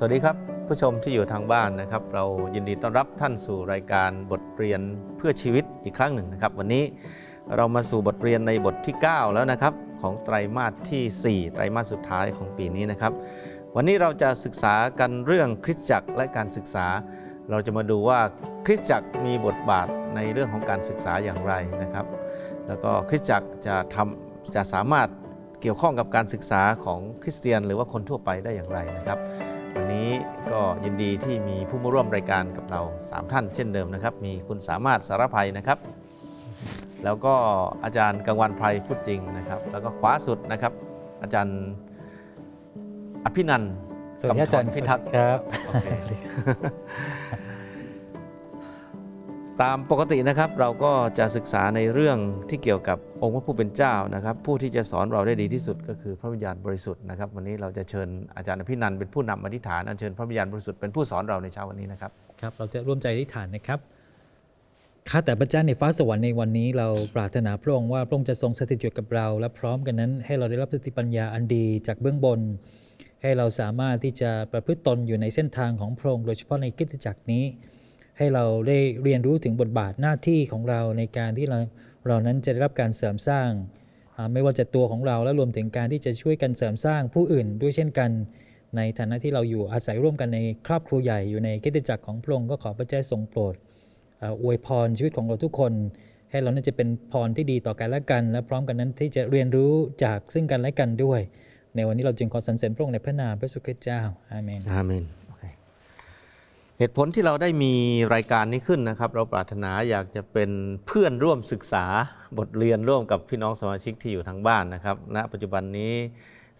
สวัสดีครับ ผู้ชมที่อยู่ทางบ้านนะครับ เรายินดีต้อนรับท่านสู่รายการบทเรียนเพื่อชีวิตอีกครั้งหนึ่งนะครับ วันนี้เรามาสู่บทเรียนในบทที่ 9 แล้วนะครับ ของไตรมาสที่ 4 ไตรมาสสุดท้ายของปีนี้นะครับ วันนี้เราจะศึกษากันเรื่องคริสตจักรและการศึกษา เราจะมาดูว่าคริสตจักรมีบทบาทในเรื่องของการศึกษาอย่างไรนะครับ แล้วก็คริสตจักรจะทำจะสามารถเกี่ยวข้องกับการศึกษาของคริสเตียน หรือว่าคนทั่วไปได้อย่างไรนะครับ วันนี้ก็ยินดีที่มีผู้มาร่วมรายการกับเรา 3 ท่านเช่นเดิมนะครับ มีคุณสามารถสารภัยนะครับ แล้วก็อาจารย์กังวันไพรพูดจริงนะครับ แล้วก็ขวาสุดนะครับ อาจารย์อภินันท์สวัสดีอาจารย์กำธพิทักษ์ครับโอเค ตามปกตินะครับเราก็จะศึกษาในเรื่องที่เกี่ยวกับองค์พระผู้เป็นเจ้านะครับ ผู้ที่จะสอนเราได้ดีที่สุดก็คือพระวิญญาณบริสุทธิ์นะครับ วันนี้เราจะเชิญอาจารย์อภินันเป็นผู้นำอธิษฐานอัญเชิญพระวิญญาณบริสุทธิ์เป็นผู้สอนเราในเช้าวันนี้นะครับครับ เราจะร่วมใจอธิษฐานนะครับข้าแต่พระเจ้าในฟ้าสวรรค์ในวันนี้เราปรารถนาพระองค์ว่าพระองค์จะทรงสถิตอยู่กับเรา และพร้อมกันนั้น ให้เราได้รับสติปัญญาอันดีจากเบื้องบน ให้เราสามารถที่จะประพฤติตนอยู่ในเส้นทางของพระองค์โดยเฉพาะในคริสตจักรนี้ ให้เราได้เรียนรู้ถึงบทบาทหน้าที่ของเราในการที่เราเรานั้นจะได้รับการเสริมสร้าง ไม่ว่าจะตัวของเราและรวมถึงการที่จะช่วยกันเสริมสร้างผู้อื่นด้วยเช่นกัน ในฐานะที่เราอยู่อาศัยร่วมกันในครอบครัวใหญ่อยู่ในคริสตจักรของพระองค์ก็ขอพระเจ้าทรงโปรดอวยพรชีวิตของเราทุกคน ให้เรานั้นจะเป็นพรที่ดีต่อกันและกัน และพร้อมกันนั้นที่จะเรียนรู้จากซึ่งกันและกันด้วย ในวันนี้เราจึงขอสรรเสริญพระองค์ในพระนามพระสุคริสต์เจ้าอาเมนอาเมน เหตุผลที่เราได้มีรายการนี้ขึ้นนะครับ เราปรารถนาอยากจะเป็นเพื่อนร่วมศึกษาบทเรียนร่วมกับพี่น้องสมาชิกที่อยู่ทางบ้านนะครับณปัจจุบันนี้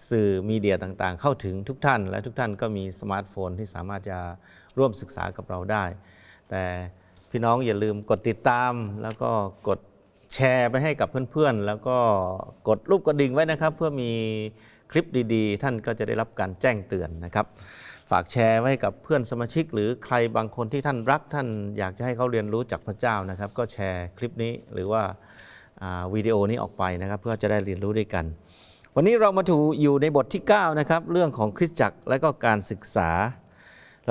สื่อมีเดียต่างๆ เข้าถึงทุกท่าน และทุกท่านก็มีสมาร์ทโฟนที่สามารถจะร่วมศึกษากับเราได้ แต่พี่น้องอย่าลืมกดติดตามแล้วก็กดแชร์ไปให้กับเพื่อนๆ แล้วก็กดรูปกระดิ่งไว้นะครับ เพื่อมีคลิปดีๆ ท่านก็จะได้รับการแจ้งเตือนนะครับ ฝากแชร์ไว้กับเพื่อนสมาชิก หรือใครบางคนที่ท่านรักท่านอยากจะให้เขาเรียนรู้จากพระเจ้านะครับ ก็แชร์คลิปนี้หรือว่าาวิดีโอนี้ออกไปนะครับเพื่อจะได้เรียนรู้ด้วยกัน วันนี้เรามาถูอยู่ในบทที่ 9 นะครับ เรื่องของคริสตจักรและก็การศึกษา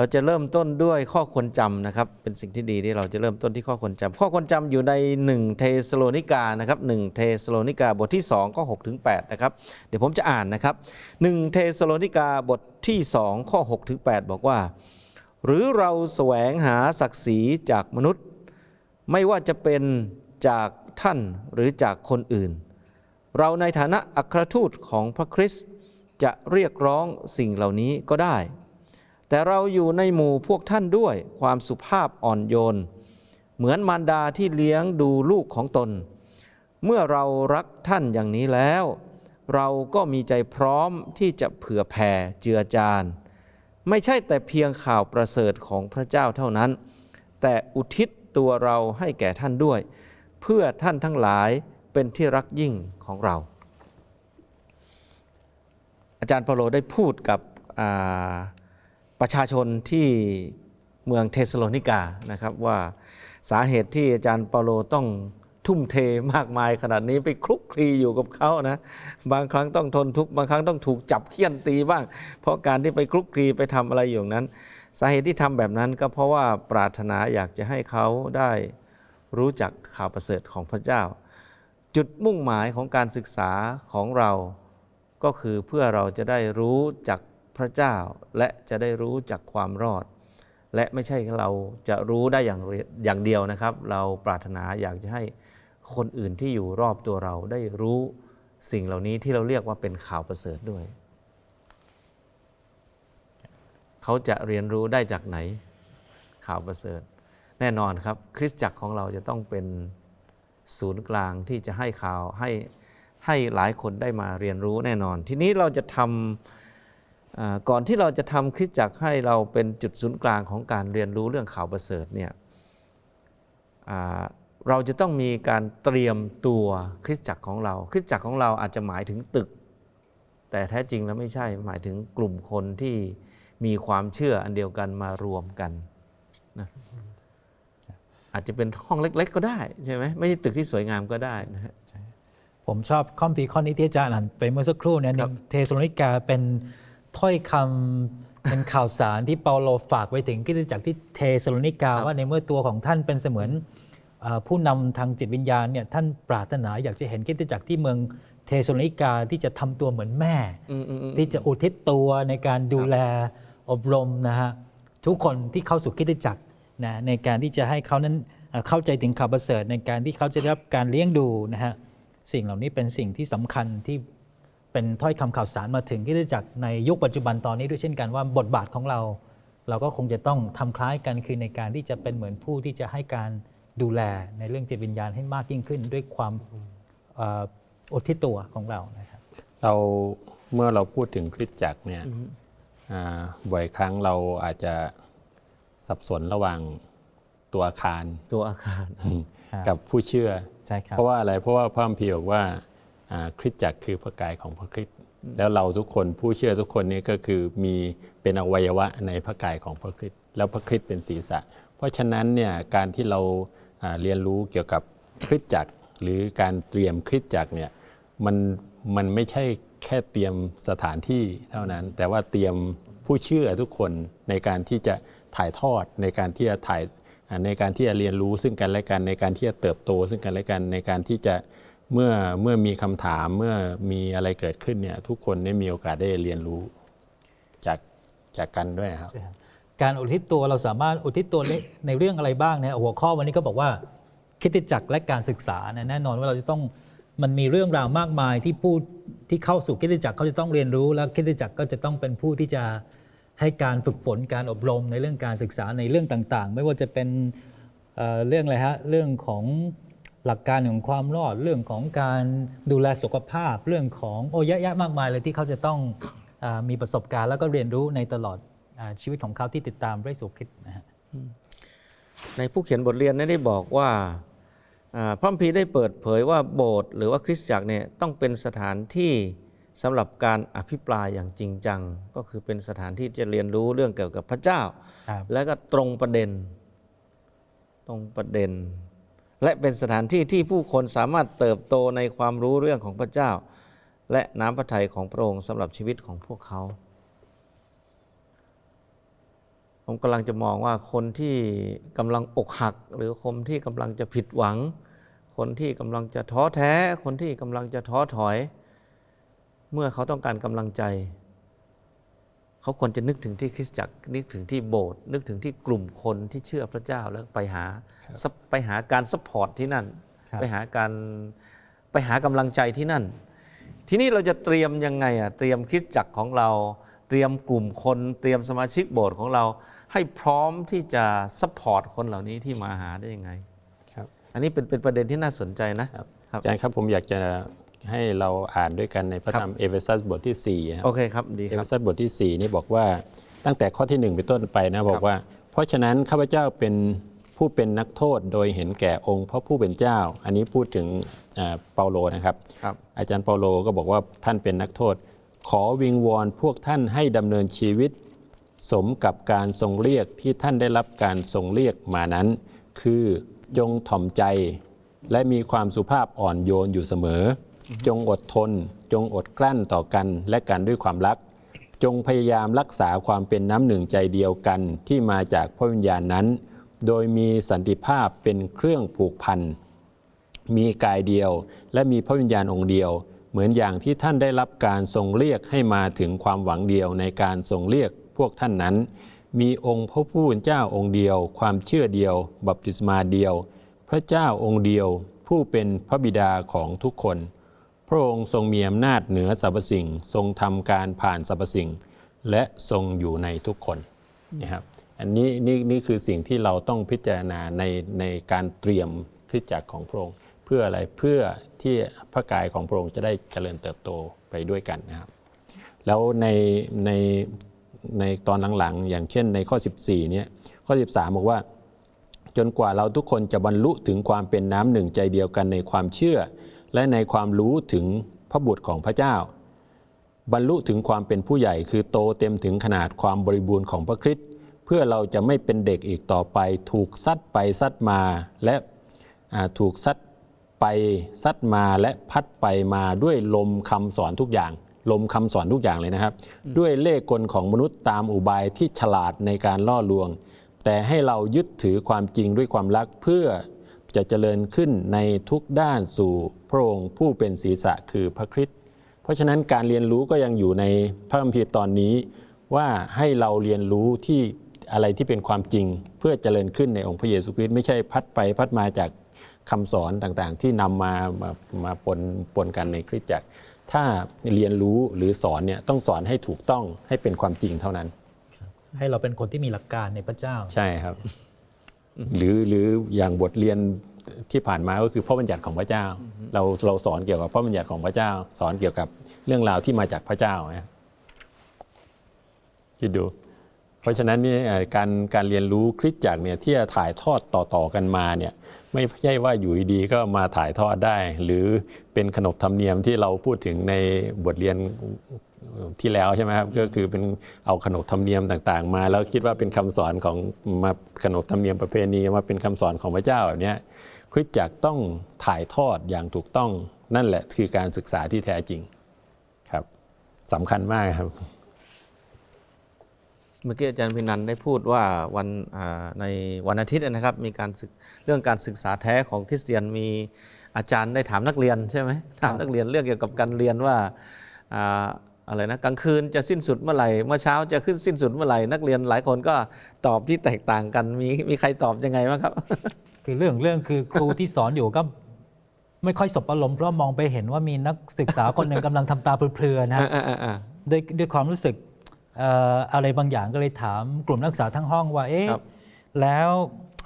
เราจะเริ่มต้นด้วยข้อควรจำนะครับ เป็นสิ่งที่ดีที่เราจะเริ่มต้นที่ข้อควรจำข้อควรจำอยู่ใน 1 เทสโลนิกานะครับ1เทสโลนิกาบทที่2ข้อ6ถึง8นะครับเดี๋ยวผมจะอ่านนะครับ1เทสโลนิกาบทที่2ข้อ6ถึง8บอกว่า หรือเราแสวงหาศักดิ์ศรีจากมนุษย์ ไม่ว่าจะเป็นจากท่านหรือจากคนอื่น เราในฐานะอัครทูตของพระคริสต์จะเรียกร้องสิ่งเหล่านี้ก็ได้ แต่เราอยู่ในหมู่พวกท่านด้วยความสุภาพอ่อนโยน เหมือนมารดาที่เลี้ยงดูลูกของตน เมื่อเรารักท่านอย่างนี้แล้ว เราก็มีใจพร้อมที่จะเผื่อแผ่เจือจานไม่ใช่แต่เพียงข่าวประเสริฐของพระเจ้าเท่านั้น แต่อุทิศตัวเราให้แก่ท่านด้วย เพื่อท่านทั้งหลายเป็นที่รักยิ่งของเรา อาจารย์เปาโลได้พูดกับอ ประชาชนที่เมืองเทสโลนิกานะครับว่าสาเหตุที่อาจารย์เปาโลต้องทุ่มเทมากมายขนาดนี้ไปคลุกคลีอยู่กับเขานะ บางครั้งต้องทนทุกข์บางครั้งต้องถูกจับเคี่ยนตีบ้าง เพราะการที่ไปคลุกคลีไปทำอะไรอย่างนั้น สาเหตุที่ทำแบบนั้นก็เพราะว่าปรารถนาอยากจะให้เขาได้รู้จักข่าวประเสริฐของพระเจ้า จุดมุ่งหมายของการศึกษาของเราก็คือเพื่อเราจะได้รู้จัก พระเจ้าและจะได้รู้จักความรอด และไม่ใช่เราจะรู้ได้อย่างเดียวอย่างเดียวนะครับ เราปรารถนาอยากจะให้คนอื่นที่อยู่รอบตัวเราได้รู้สิ่งเหล่านี้ที่เราเรียกว่าเป็นข่าวประเสริฐด้วย เขาจะเรียนรู้ได้จากไหนข่าวประเสริฐ แน่นอนครับ คริสตจักรของเราจะต้องเป็นศูนย์กลางที่จะให้ข่าวให้ให้หลายคนได้มาเรียนรู้แน่นอน ทีนี้เราจะทำอ่า ก่อนที่เราจะทำคริสตจักรให้เราเป็นจุดศูนย์กลางของการเรียนรู้เรื่องข่าวประเสริฐเนี่ยอ่าเราจะต้องมีการเตรียมตัวคริสตจักรของเรา คริสตจักรของเราอาจจะหมายถึงตึก แต่แท้จริงแล้วไม่ใช่หมายถึงกลุ่มคนที่มีความเชื่ออันเดียวกันมารวมกันนะอาจจะเป็นห้องเล็ก ๆ ก็ได้ใช่ไหมไม่ใช่ตึกที่สวยงามก็ได้นะฮะผมชอบข้อมพีข้อนี้ที่อาจารย์อ่านไปเมื่อสักครู่เนี่ยครับเทสโลนิกาเป็น ถ้อยคำเป็นข่าวสารที่เปาโลฝากไว้ถึงคริสตจักรที่เทสโลนิกาว่าในเมื่อตัวของท่านเป็นเสมือนเอ่อผู้นำทางจิตวิญญาณเนี่ยท่านปรารถนาอยากจะเห็นคริสตจักรที่เมืองเทสโลนิกาที่จะทำตัวเหมือนแม่ อืมอืมอืม ที่จะอุทิศตัวในการดูแลอบรมนะฮะทุกคนที่เข้าสู่คริสตจักรนะในการที่จะให้เขานั้นเอ่อเข้าใจถึงข่าวประเสริฐในการที่เขาจะได้รับการเลี้ยงดูนะฮะสิ่งเหล่านี้เป็นสิ่งที่สำคัญที่ เป็นถ้อยคำข่าวสารมาถึงคริสตจักในยุคปัจจุบันตอนนี้ด้วยเช่นกันว่าบทบาทของเรา เราก็คงจะต้องทำคล้ายกันคือในการที่จะเป็นเหมือนผู้ที่จะให้การดูแลในเรื่องจิตวิญญาณให้มากยิ่งขึ้น ด้วยความอ่ออุทิศตัวของเรานะครับเราเมื่อเราพูดถึงคริสตจักรเนี่ยบ่อยครั้งเราอาจจะสับสนระหว่างตัวอาคาร ตัวอาคาร กับผู้เชื่อใช่ครับเพราะว่าอะไรเพราะว่าพระคัมภีร์บอกว่าอ่า คริสตจักรคือพระกายของพระคริสต์แล้วเราทุกคนผู้เชื่อทุกคนนี้ก็คือมีเป็นอวัยวะในพระกายของพระคริสต์แล้วพระคริสต์เป็นศีรษะ เพราะฉะนั้นเนี่ยการที่เราเรียนรู้เกี่ยวกับคริสตจักร หรือการเตรียมคริสตจักรเนี่ยมันมันไม่ใช่แค่เตรียมสถานที่เท่านั้น แต่ว่าเตรียมผู้เชื่อทุกคนในการที่จะถ่ายทอดในการที่จะถ่ายในการที่จะเรียนรู้ซึ่งกันและกันในการที่จะเติบโต ซึ่งกันและกันในการที่จะ เมื่อเมื่อมีคำถามเมื่อมีอะไรเกิดขึ้นเนี่ยทุกคนได้มีโอกาสได้เรียนรู้จากจากกันด้วยครับ การอุทิศตัวเราสามารถอุทิศตัวในเรื่องอะไรบ้างนะหัวข้อวันนี้ก็บอกว่าคิดจักรและการศึกษานะแน่นอนว่าเราจะต้องมันมีเรื่องราวมากมายที่ผู้ที่เข้าสู่คิดจักรเขาจะต้องเรียนรู้ แล้วคิดจักรก็จะต้องเป็นผู้ที่จะให้การฝึกฝนการอบรมในเรื่องการศึกษาในเรื่องต่างๆ ไม่ว่าจะเป็นเรื่องอะไรฮะเรื่องของ หลักการของความรอดเรื่องของการดูแลสุขภาพเรื่องของโอ้เยอะแยะมากมายเลยที่เขาจะต้องเออมีประสบการณ์ แล้วก็เรียนรู้ในตลอดอ่าชีวิตของเขาที่ติดตามพระเยซูคริสต์นะฮะในผู้เขียนบทเรียนนั้นได้บอกว่าอ่าพระคัมภีร์ได้เปิดเผยว่าโบสถ์หรือว่าคริสตจักรเนี่ยต้องเป็นสถานที่สำหรับการอภิปรายอย่างจริงจัง ก็คือเป็นสถานที่จะเรียนรู้เรื่องเกี่ยวกับพระเจ้าครับและก็ตรงประเด็น ตรงประเด็น และเป็นสถานที่ที่ผู้คนสามารถเติบโตในความรู้เรื่องของพระเจ้า และน้ำพระทัยของพระองค์สำหรับชีวิตของพวกเขา ผมกำลังจะมองว่าคนที่กำลังอกหัก หรือคนที่กำลังจะผิดหวัง คนที่กำลังจะท้อแท้ คนที่กำลังจะท้อถอย เมื่อเขาต้องการกำลังใจ เขาควรจะนึกถึงที่คริสตจักรนึกถึงที่โบสถ์นึกถึงที่กลุ่มคนที่เชื่อพระเจ้าแล้วไปหาซัพไปหาการซัพพอร์ตที่นั่นครับไปหาการไปหากำลังใจที่นั่น ทีนี้เราจะเตรียมยังไงอะเตรียมคริสตจักรของเรา เตรียมกลุ่มคนเตรียมสมาชิกโบสถ์ของเราให้พร้อมที่จะซัพพอร์ตคนเหล่านี้ที่มาหาได้ยังไงครับอันนี้เป็นเป็นประเด็นที่น่าสนใจนะครับครับอาจารย์ครับผมอยากจะ ให้เราอ่านด้วยกันในพระครับธรรมเอเฟซัสบทที่4ครับโอเคครับดีเอคเฟรับซัสบทที่ 4 นี่บอกว่าตั้งแต่ข้อที่1เป็นต้นไปนะบอกว่า เพราะฉะนั้นข้าพเจ้าเป็นผู้เป็นนักโทษโดยเห็นแก่องค์พระผู้เป็นเจ้า อันนี้พูดถึงอ่าเปาโลนะครับครับ อาจารย์เปาโลก็บอกว่าท่านเป็นนักโทษ ขอวิงวอนพวกท่านให้ดำเนินชีวิต สมกับการทรงเรียกที่ท่านได้รับการทรงเรียกมานั้น คือจงถ่อมใจ และมีความสุภาพอ่อนโยนอยู่เสมอ จงอดทน จงอดกลั้นต่อกันและกันด้วยความรัก จงพยายามรักษาความเป็นน้ำหนึ่งใจเดียวกันที่มาจากพระวิญญาณนั้น โดยมีสันติภาพเป็นเครื่องผูกพัน มีกายเดียว และมีพระวิญญาณองค์เดียว เหมือนอย่างที่ท่านได้รับการทรงเรียกให้มาถึงความหวังเดียวในการทรงเรียกพวกท่านนั้น มีองค์พระผู้เป็นเจ้าองค์เดียว ความเชื่อเดียว บัพติศมาเดียว พระเจ้าองค์เดียวผู้เป็นพระบิดาของทุกคน พระองค์ทรงมีอำนาจเหนือสรรพสิ่ง ทรงทำการผ่านสรรพสิ่ง และทรงอยู่ในทุกคนนะครับอันนี้นี่นี่คือสิ่งที่เราต้องพิจารณาในในการเตรียมคริสจักรของพระองค์ เพื่ออะไรเพื่อที่พระกายของพระองค์จะได้เจริญเติบโตไปด้วยกันนะครับแล้วในในในตอนหลังๆ อย่างเช่นในข้อ 14เนี่ยข้อ 13 บอกว่า จนกว่าเราทุกคนจะบรรลุถึงความเป็นน้ำหนึ่งใจเดียวกันในความเชื่อ และในความรู้ถึงพระบุตรของพระเจ้า บรรลุถึงความเป็นผู้ใหญ่คือโตเต็มถึงขนาดความบริบูรณ์ของพระคริสต์เพื่อเราจะไม่เป็นเด็กอีกต่อไป ถูกซัดไปซัดมาและอ่าถูกซัดไปซัดมาและพัดไปมาด้วยลมคำสอนทุกอย่าง ลมคำสอนทุกอย่างเลยนะครับ ด้วยเล่ห์กลของมนุษย์ตามอุบายที่ฉลาดในการล่อลวง แต่ให้เรายึดถือความจริงด้วยความรักเพื่อ จะเจริญขึ้นในทุกด้านสู่พระองค์ผู้เป็นศีรษะคือพระคริสต์เพราะฉะนั้นการเรียนรู้ก็ยังอยู่ในพระคัมภีร์ตอนนี้ ว่าให้เราเรียนรู้ที่อะไรที่เป็นความจริงเพื่อเจริญขึ้นในองค์พระเยซูคริสต์ไม่ใช่พัดไปพัดมาจากคำสอนต่างๆ ที่นำมามามาปนปนกันในคริสตจักร ถ้าเรียนรู้หรือสอนเนี่ยต้องสอนให้ถูกต้องให้เป็นความจริงเท่านั้น ให้เราเป็นคนที่มีหลักการในพระเจ้า ใช่ครับ หรือหรืออย่างบทเรียนที่ผ่านมาก็คือพระบัญญัติของพระเจ้า เราเราสอนเกี่ยวกับพระบัญญัติของพระเจ้า สอนเกี่ยวกับเรื่องราวที่มาจากพระเจ้านะคิดดู เพราะฉะนั้นเนี่ยเอ่อการการเรียนรู้คริสตจักรเนี่ยที่จะถ่ายทอดต่อๆกันมาเนี่ยไม่ใช่ว่าอยู่ดีๆก็มาถ่ายทอดได้ หรือเป็นขนบธรรมเนียมที่เราพูดถึงในบทเรียน ที่แล้วใช่ไหมครับก็คือเป็นเอาขนบธรรมเนียมต่าง ๆ มา แล้วคิดว่าเป็นคำสอนของมาขนบธรรมเนียมประเพณีมาเป็นคำสอนของพระเจ้าแบบเนี้ยคริสตจักรต้องถ่ายทอดอย่างถูกต้องนั่นแหละคือการศึกษาที่แท้จริงครับสำคัญมากครับ เมื่อกี้อาจารย์พินันได้พูดว่าวันในวันอาทิตย์นะครับ มีการศึกเรื่องการศึกษาแท้ของคริสเตียนมีอาจารย์ได้ถามนักเรียนใช่ไหมถามนักเรียนเรื่องเกี่ยวกับการเรียนว่า อ่าอะไรนะกลางคืนจะสิ้นสุดเมื่อไหร่เมื่อเช้าจะขึ้นสิ้นสุดเมื่อไหร่นักเรียนหลายคนก็ตอบที่แตกต่างกันมีมีใครตอบยังไงบ้างครับ คือเรื่องเรื่องคือครูที่สอนอยู่ก็ไม่ค่อยสบอารมณ์เพราะมองไปเห็นว่ามีนักศึกษาคนหนึ่งกำลังทำตาเพลือๆนะอ่าอ่าอ่าด้วยด้วยความรู้สึกเอ่ออะไรบางอย่างก็เลยถามกลุ่มนักศึกษาทั้งห้องว่าเอ๊ะครับแล้ว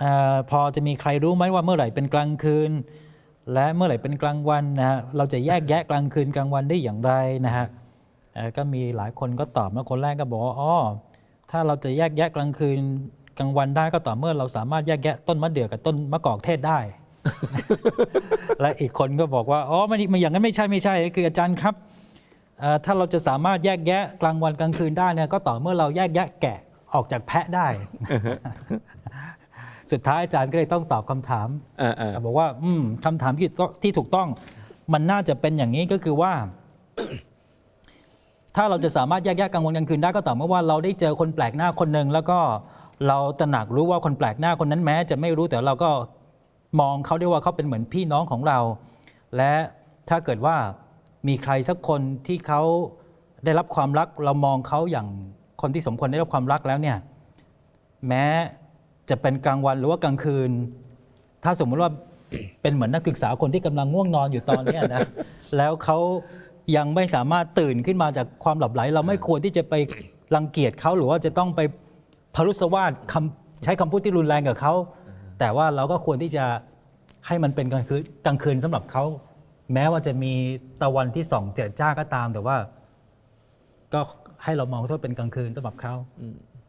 เออพอจะมีใครรู้ไหมว่าเมื่อไหร่เป็นกลางคืน และเมื่อไหร่เป็นกลางวันนะฮะเราจะแยกแยะกลางคืนกลางวันได้อย่างไรนะฮะเอ่อ ก็มีหลายคนก็ตอบมาคนแรกก็บอกว่าอ๋อถ้าเราจะแยกแยะกลางคืนกลางวันได้ก็ต่อเมื่อเราสามารถแยกแยะต้นมะเดื่อกับต้นมะกอกเทศได้ และอีกคนก็บอกว่าอ๋อไม่ไม่อย่างนั้นไม่ใช่ไม่ใช่ คืออาจารย์ครับเอ่อถ้าเราจะสามารถแยกแยะกลางวันกลางคืนได้เนี่ยก็ต่อเมื่อเราแยกแยะแกะออกจากแพะได้ สุดท้ายอาจารย์ก็เลยต้องตอบคำถามอ่าอ่าบอกว่า อืมคำถามที่ต้องที่ถูกต้อง มันน่าจะเป็นอย่างนี้ก็คือว่า ถ้าเราจะสามารถแยกแยะกลางวันกลางคืนได้ก็ต่อเมื่อว่าเราได้เจอคนแปลกหน้าคนหนึ่งแล้วก็เราตระหนักรู้ว่าคนแปลกหน้าคนนั้นแม้ จะไม่รู้แต่เราก็มองเขาได้ว่าเขาเป็นเหมือนพี่น้องของเรา และถ้าเกิดว่ามีใครสักคนที่เขาได้รับความรัก เรามองเขาอย่างคนที่สมควรได้รับความรักแล้วเนี่ยแม้จะเป็นกลางวันหรือว่ากลางคืน ถ้าสมมุติว่าเป็นเหมือนนักศึกษาคนที่กำลังง่วงนอนอยู่ตอนนี้นะแล้วเขา ยังไม่สามารถตื่นขึ้นมาจากความหลับไหล เราไม่ควรที่จะไปรังเกียจเขาหรือว่าจะต้องไปพรุสวาทคำใช้คำพูดที่รุนแรงกับเขาแต่ว่าเราก็ควรที่จะให้มันเป็นกลางคืนกลางคืนสำหรับเขาแม้ว่าจะมีตะวันที่ส่องเจิดจ้าก็ตาม แต่ว่า ก็ให้เรามองโทษเป็นกลางคืนสำหรับเขา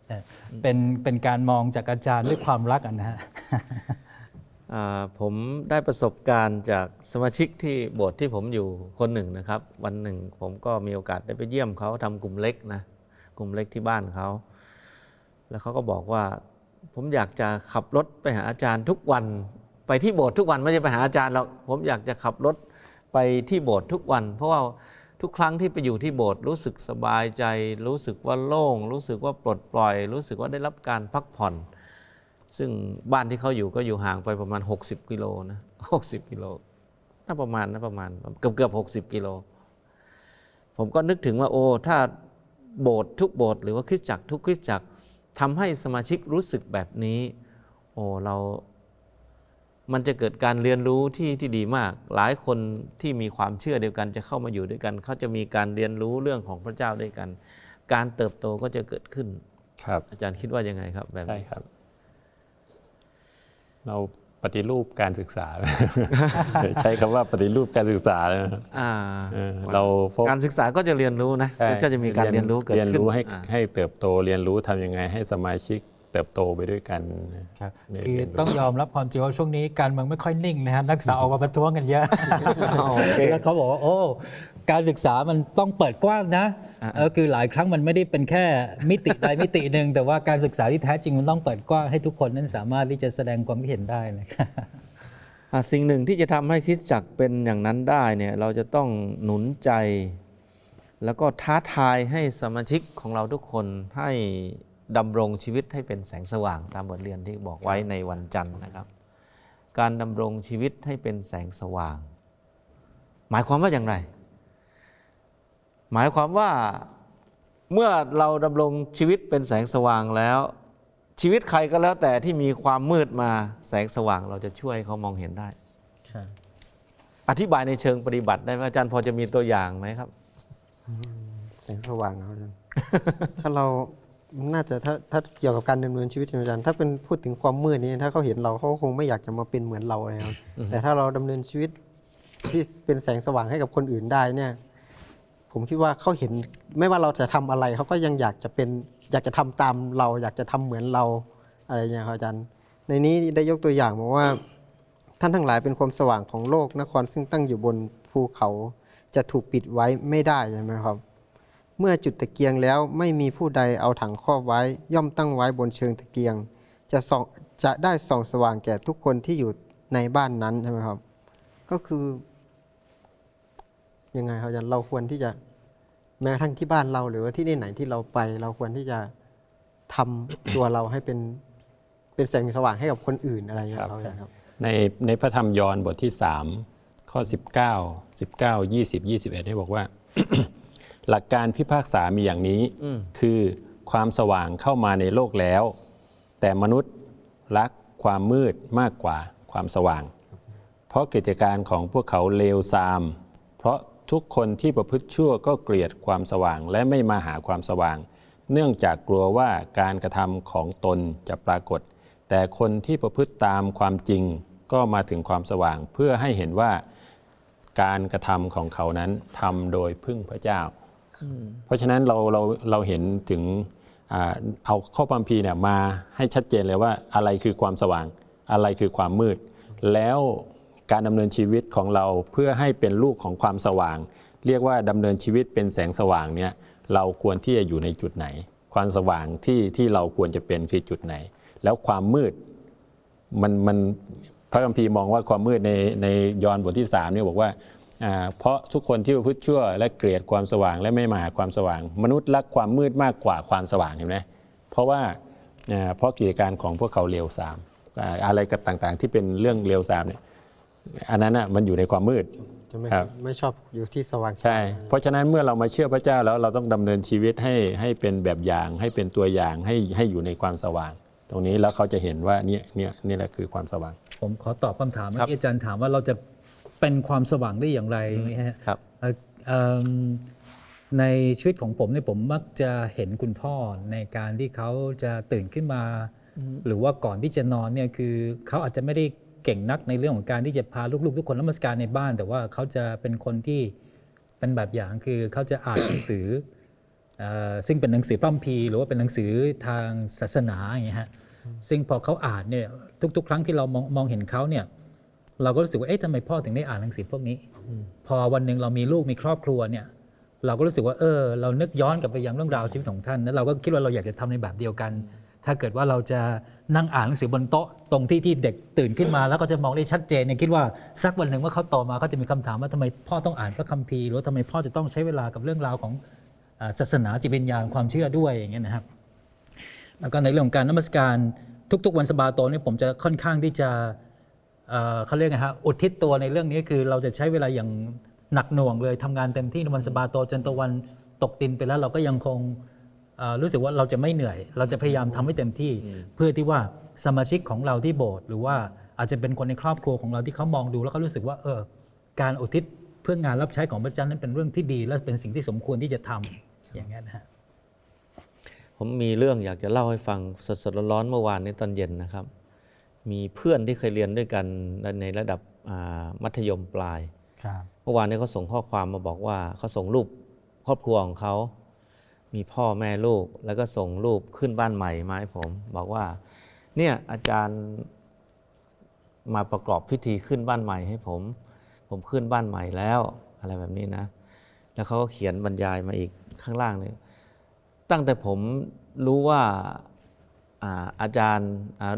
เอ่อเป็นเป็นการมองจากอาจารย์ด้วยความรักอะนะฮะอ่า ผมได้ประสบการณ์จากสมาชิกที่โบสถ์ที่ผมอยู่คนหนึ่งนะครับ วันหนึ่งผมก็มีโอกาสได้ไปเยี่ยมเขาทำกลุ่มเล็กนะกลุ่มเล็กที่บ้านเขา แล้วเขาก็บอกว่า ผมอยากจะขับรถไปหาอาจารย์ทุกวัน ไปที่โบสถ์ทุกวันไม่ใช่ไปหาอาจารย์หรอกผมอยากจะขับรถไปที่โบสถ์ทุกวัน เพราะว่าทุกครั้งที่ไปอยู่ที่โบสถ์รู้สึกสบายใจ รู้สึกว่าโล่ง รู้สึกว่าปลดปล่อย รู้สึกว่าได้รับการพักผ่อน ซึ่งบ้านที่เขาอยู่ก็อยู่ห่างไปประมาณ 60 กิโลนะ60 กิโลน่าประมาณนะประมาณเกือบเกือบ60กิโล ผมก็นึกถึงว่าโอ้ถ้าโบสถ์ทุกโบสถ์หรือว่าคริสตจักรทุกคริสตจักรทำให้สมาชิกรู้สึกแบบนี้ โอ้เรา มันจะเกิดการเรียนรู้ที่ที่ดีมาก หลายคนที่มีความเชื่อเดียวกันจะเข้ามาอยู่ด้วยกัน เขาจะมีการเรียนรู้เรื่องของพระเจ้าด้วยกัน การเติบโตก็จะเกิดขึ้น ครับ อาจารย์คิดว่ายังไงครับแบบใช่นี้ครับ เราปฏิรูปการศึกษา ใช้คำว่าปฏิรูปการศึกษาเลยนะครับอ่าเออเราโฟกัสการศึกษาก็จะเรียนรู้นะใช่ก็จะมีการเรียนรู้เกิดเรียนขึ้นรู้ให้อ่าให้เติบโตเรียนรู้ทำยังไงให้สมาชิกเติบโตไปด้วยกันครับเนี่ยคือเรียนรู้ต้องยอมรับความจริงว่าช่วงนี้การเมืองไม่ค่อยนิ่งนะฮะนักศึกษาออกมาประท้วงกันเยอะโอเคแล้วเขาบอกว่าโอ้ การศึกษามันต้องเปิดกว้างนะอ่าเออคือหลายครั้งมันไม่ได้เป็นแค่มิติใดมิติหนึ่งแต่ว่าการศึกษาที่แท้จริงมันต้องเปิดกว้างให้ทุกคนนั้นสามารถที่จะแสดงความคิดเห็นได้นะครับอ่าสิ่งหนึ่งที่จะทำให้คริสตจักรเป็นอย่างนั้นได้เนี่ยเราจะต้องหนุนใจ แล้วก็ท้าทายให้สมาชิกของเราทุกคนให้ดำรงชีวิตให้เป็นแสงสว่างตามบทเรียนที่บอกไว้ในวันจันทร์นะครับ การดำรงชีวิตให้เป็นแสงสว่าง หมายความว่าอย่างไร หมายความว่าเมื่อเราดำรงชีวิตเป็นแสงสว่างแล้ว ชีวิตใครก็แล้วแต่ที่มีความมืดมาแสงสว่างเราจะช่วยให้เขามองเห็นได้ อธิบายในเชิงปฏิบัติได้ไหมอาจารย์พอจะมีตัวอย่างไหมครับ แสงสว่างครับอาจารย์ ถ้าเรา น่าจะถ้าถ้าเกี่ยวกับการดำเนินชีวิตอาจารย์ ถ้าเป็นพูดถึงความมืดนี้ถ้าเขาเห็นเราเขาคงไม่อยากจะมาเป็นเหมือนเราเลยครับ แต่ถ้าเราดำเนินชีวิตที่เป็นแสงสว่างให้กับคนอื่นได้เนี่ย ผมคิดว่าเขาเห็นไม่ว่าเราจะทำอะไรเขาก็ยังอยากจะเป็นอยากจะทำตามเรา อยากจะทำเหมือนเราอะไรอย่างเงี้ยครับอาจารย์ ในนี้ได้ยกตัวอย่างมาว่า ท่านทั้งหลายเป็นความสว่างของโลกนครซึ่งตั้งอยู่บนภูเขาจะถูกปิดไว้ไม่ได้ใช่ไหมครับ เมื่อจุดตะเกียงแล้วไม่มีผู้ใดเอาถังครอบไว้ ย่อมตั้งไว้บนเชิงตะเกียง จะส่องจะได้ส่องสว่างแก่ทุกคนที่อยู่ในบ้านนั้นใช่ไหมครับ ก็คือ ยังไงครับอาจารย์เราควรที่จะแม้กระทั่งที่บ้านเราหรือว่าที่ไหนๆที่เราไป เราควรที่จะทำตัวเราให้เป็นเป็นแสงสว่างให้กับคนอื่นอะไรอย่างเงี้ยครับเราอย่างครับในในพระธรรมยอห์นบทที่3ข้อ 19 19 20 21ให้บอกว่า หลักการพิพากษามีอย่างนี้อืมคือความสว่างเข้ามาในโลกแล้ว แต่มนุษย์รักความมืดมากกว่าความสว่าง เพราะกิจการของพวกเขาเลวทราม เพราะ ทุกคนที่ประพฤติชั่วก็เกลียดความสว่างและไม่มาหาความสว่าง เนื่องจากกลัวว่าการกระทำของตนจะปรากฏ แต่คนที่ประพฤติตามความจริงก็มาถึงความสว่างเพื่อให้เห็นว่าการกระทำของเขานั้นทำโดยพึ่งพระเจ้า เพราะฉะนั้นเราเราเราเห็นถึงอเอาข้อความพีเนี่ยมาให้ชัดเจนเลยว่าอะไรคือความสว่าง อะไรคือความมืด แล้ว การดำเนินชีวิตของเราเพื่อให้เป็นลูกของความสว่าง เรียกว่าดำเนินชีวิตเป็นแสงสว่างเนี่ยเราควรที่จะอยู่ในจุดไหน ความสว่างที่ที่เราควรจะเป็นคือจุดไหน แล้วความมืดมันมันพระคัมภีร์มองว่าความมืดในในยอห์นบทที่3เนี่ยบอกว่าเพราะทุกคนที่ประพฤติชั่ว และเกลียดความสว่างและไม่มาหาความสว่าง มนุษย์รักความมืดมากกว่าความสว่างเห็นไหมเพราะว่าเพราะกิจการของพวกเขาเลวทรามอ่าอะไรกับต่างๆ ที่เป็นเรื่องเลวทรามเนี่ย อันนั้นอะมันอยู่ในความมืดจะไม่ครับไม่ชอบอยู่ที่สว่างใช่ เพราะฉะนั้นเมื่อเรามาเชื่อพระเจ้าแล้วเราต้องดำเนินชีวิตให้ให้เป็นแบบอย่าง ให้เป็นตัวอย่างให้ให้อยู่ในความสว่าง ตรงนี้แล้วเขาจะเห็นว่าเนี่ยเนี่ยนี่แหละคือความสว่าง ผมขอตอบคำถามครัเมื่อบกี้อาจารย์ถามว่าเราจะเป็นความสว่างได้อย่างไรไหมฮะครับเอ่อเอิ่มในชีวิตของผมเนี่ยผมมักจะเห็นคุณพ่อในการที่เขาจะตื่นขึ้นมา หรือว่าก่อนที่จะนอนเนี่ยคือเขาอาจจะไม่ได้ เก่งนักในเรื่องของการที่จะพาลูกๆ ทุกคนนมัสการในบ้าน แต่ว่าเขาจะเป็นคนที่เป็นแบบอย่างคือเขาจะอ่านหนังสือซึ่งเป็นหนังสือพระคัมภีหรือว่าเป็นหนังสือทางศาสนาอย่างเงี้ยฮะซึ่งพอเขาอ่านเนี่ยทุก ๆ ครั้งที่เรามองมองเห็นเขาเนี่ยเราก็รู้สึกว่าเอ๊ะทำไมพ่อถึงได้อ่านหนังสือพวกนี้ พอวันหนึ่งเรามีลูกมีครอบครัวเนี่ยเราก็รู้สึกว่าเออเรานึกย้อนกลับไปยังเรื่องราวชีวิตของท่านแล้วเราก็คิดว่าเราอยากจะทำในแบบเดียวกัน ถ้าเกิดว่าเราจะนั่งอ่านหนังสือบนโต๊ะตรงที่ที่เด็กตื่นขึ้นมา แล้วก็จะมองได้ชัดเจนเนี่ยคิดว่าสักวันหนึ่งเมื่อเขาโตมาเขาจะมีคำถามว่าทำไมพ่อต้องอ่านพระคัมภีร์หรือว่าทำไมพ่อจะต้องใช้เวลากับเรื่องราวของศาสนาจิตวิญญาณความเชื่อด้วยอย่างเงี้ยนะครับแล้วก็ในเรื่องของการนมัสการทุก ๆ วันสบาโตนี่ผมจะค่อนข้างที่จะเเขาเรียกไงฮะอุทิศตัวในเรื่องนี้คือเราจะใช้เวลาอย่างหนักหน่วงเลยทำงานเต็มที่ในวันสบาโตจนตะวันตกดินไปแล้วเราก็ยังคง รู้สึกว่าเราจะไม่เหนื่อย เราจะพยายามทำให้เต็มที่ เพื่อที่ว่าสมาชิกของเราที่โบสถ์หรือว่าอาจจะเป็นคนในครอบครัวของเราที่เขามองดู แล้วก็รู้สึกว่าเออการอุทิศเพื่องานรับใช้ของพระเจ้านั้นเป็นเรื่องที่ดี และเป็นสิ่งที่สมควรที่จะทำอย่างนี้นนะฮะผมมีเรื่องอยากจะเล่าให้ฟังสดๆร้อนๆเมื่อวานนี้ตอนเย็นนะครับ มีเพื่อนที่เคยเรียนด้วยกันในระดับอ่ามัธยมปลายครับเมื่อวานนี้เขาส่งข้อความมาบอกว่าเขาส่งรูปครอบครัวของเขา มีพ่อแม่ลูกแล้วก็ส่งรูปขึ้นบ้านใหม่มาให้ผม บอกว่า เนี่ยอาจารย์มาประกอบพิธีขึ้นบ้านใหม่ให้ผม ผมขึ้นบ้านใหม่แล้ว อะไรแบบนี้นะ แล้วเขาก็เขียนบรรยายมาอีกข้างล่างเลยตั้งแต่ผมรู้ว่าอาอาจารย์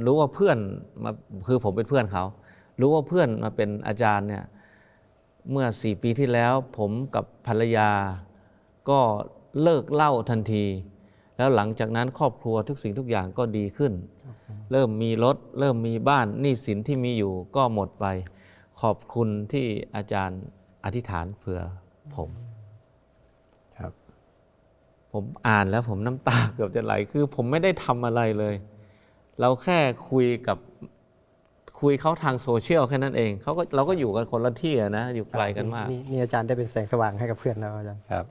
รู้ว่าเพื่อนมาคือผมเป็นเพื่อนเขา รู้ว่าเพื่อนมาเป็นอาจารย์เนี่ยเมื่อสี่ปีที่แล้ว ผมกับภรรยาก็ เลิกเหล้าทันที แล้วหลังจากนั้นครอบครัวทุกสิ่งทุกอย่างก็ดีขึ้น เริ่มมีรถ เริ่มมีบ้านหนี้สินที่มีอยู่ก็หมดไป ขอบคุณที่อาจารย์อธิษฐานเผื่อผมครับ ผมอ่านแล้วผมน้ำตาเกือบจะไหลคือผมไม่ได้ทำอะไรเลย เราแค่คุยกับคุยเขาทางโซเชียลแค่นั้นเองเขาก็เราก็อยู่กันคนละที่อะนะ อยู่ไกลกันมาก นี่นี่อาจารย์ได้เป็นแสงสว่างให้กับเพื่อนแล้วอาจารย์ครับ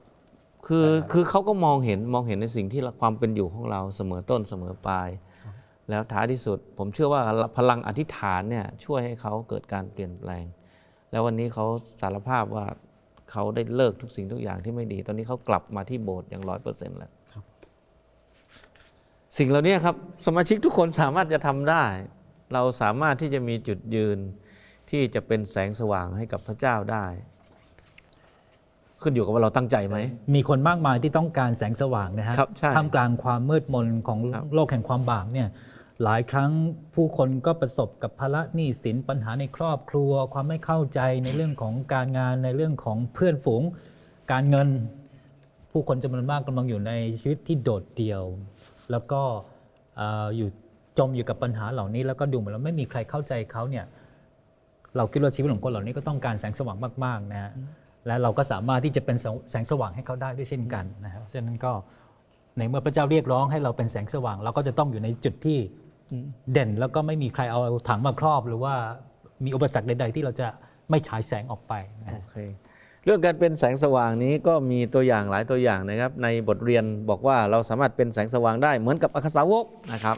คือคือเขาก็มองเห็นมองเห็นในสิ่งที่ความเป็นอยู่ของเราเสมอต้นเสมอปลาย แล้วท้ายที่สุด ผมเชื่อว่าพลังอธิษฐานเนี่ยช่วยให้เขาเกิดการเปลี่ยนแปลง แล้ววันนี้เขาสารภาพว่าเขาได้เลิกทุกสิ่งทุกอย่างที่ไม่ดี ตอนนี้เขากลับมาที่โบสถ์อย่างร้อยเปอร์เซ็นต์แล้วสิ่งเหล่านี้ครับสมาชิกทุกคนสามารถจะทำได้ เราสามารถที่จะมีจุดยืนที่จะเป็นแสงสว่างให้กับพระเจ้าได้ ขึ้นอยู่กับว่าเราตั้งใจไหม มีคนมากมายที่ต้องการแสงสว่างนะฮะครับใช่ท่ามกลางความมืดมนของครับโลกแห่งความบาปเนี่ยหลายครั้งผู้คนก็ประสบกับภาระหนี้สินปัญหาในครอบครัว ความไม่เข้าใจในเรื่องของการงานในเรื่องของเพื่อนฝูง การเงิน ผู้คนจำนวนมากกำลังอยู่ในชีวิตที่โดดเดี่ยว แล้วก็เอ่ออยู่จมอยู่กับปัญหาเหล่านี้ แล้วก็ดูเหมือนเราไม่มีใครเข้าใจเขาเนี่ย เราคิดว่าชีวิตของคนเหล่านี้ก็ต้องการแสงสว่างมาก ๆ นะฮะ และเราก็สามารถที่จะเป็นแสงสว่างให้เขาได้ด้วยเช่นกันนะครับฉะนั้นก็ในเมื่อพระเจ้าเรียกร้องให้เราเป็นแสงสว่าง เราก็จะต้องอยู่ในจุดที่เด่นแล้วก็ไม่มีใครเอาถังมาครอบ หรือว่ามีอุปสรรคใด ๆ ที่เราจะไม่ฉายแสงออกไปนะโอเคเรื่องการเป็นแสงสว่างนี้ก็มีตัวอย่างหลายตัวอย่างนะครับ ในบทเรียนบอกว่าเราสามารถเป็นแสงสว่างได้เหมือนกับอัครสาวกนะครับ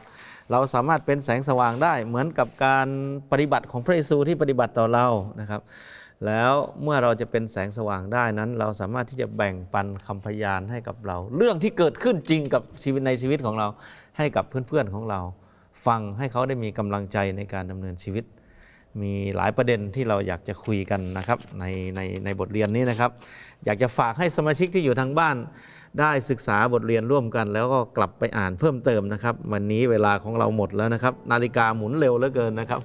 เราสามารถเป็นแสงสว่างได้เหมือนกับการปฏิบัติของพระเยซูที่ปฏิบัติต่อเรานะครับ แล้วเมื่อเราจะเป็นแสงสว่างได้นั้น เราสามารถที่จะแบ่งปันคำพยานให้กับเรา เรื่องที่เกิดขึ้นจริงกับชีวิตในชีวิตของเรา ให้กับเพื่อนๆของเรา ฟังให้เขาได้มีกำลังใจในการดำเนินชีวิต มีหลายประเด็นที่เราอยากจะคุยกันนะครับในในในบทเรียนนี้นะครับ อยากจะฝากให้สมาชิกที่อยู่ทางบ้าน ได้ศึกษาบทเรียนร่วมกัน แล้วก็กลับไปอ่านเพิ่มเติมนะครับ วันนี้เวลาของเราหมดแล้วนะครับ นาฬิกาหมุนเร็วเหลือเกินนะครับ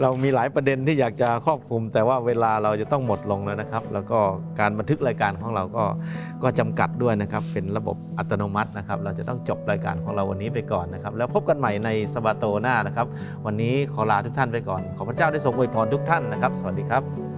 เรามีหลายประเด็นที่อยากจะครอบคลุม แต่ว่าเวลาเราจะต้องหมดลงแล้วนะครับ แล้วก็การบันทึกรายการของเราก็ก็จำกัดด้วยนะครับ เป็นระบบอัตโนมัตินะครับ เราจะต้องจบรายการของเราวันนี้ไปก่อนนะครับ แล้วพบกันใหม่ในสบาโตหน้านะครับ วันนี้ขอลาทุกท่านไปก่อน ขอพระเจ้าได้ทรงอวยพรทุกท่านนะครับ สวัสดีครับ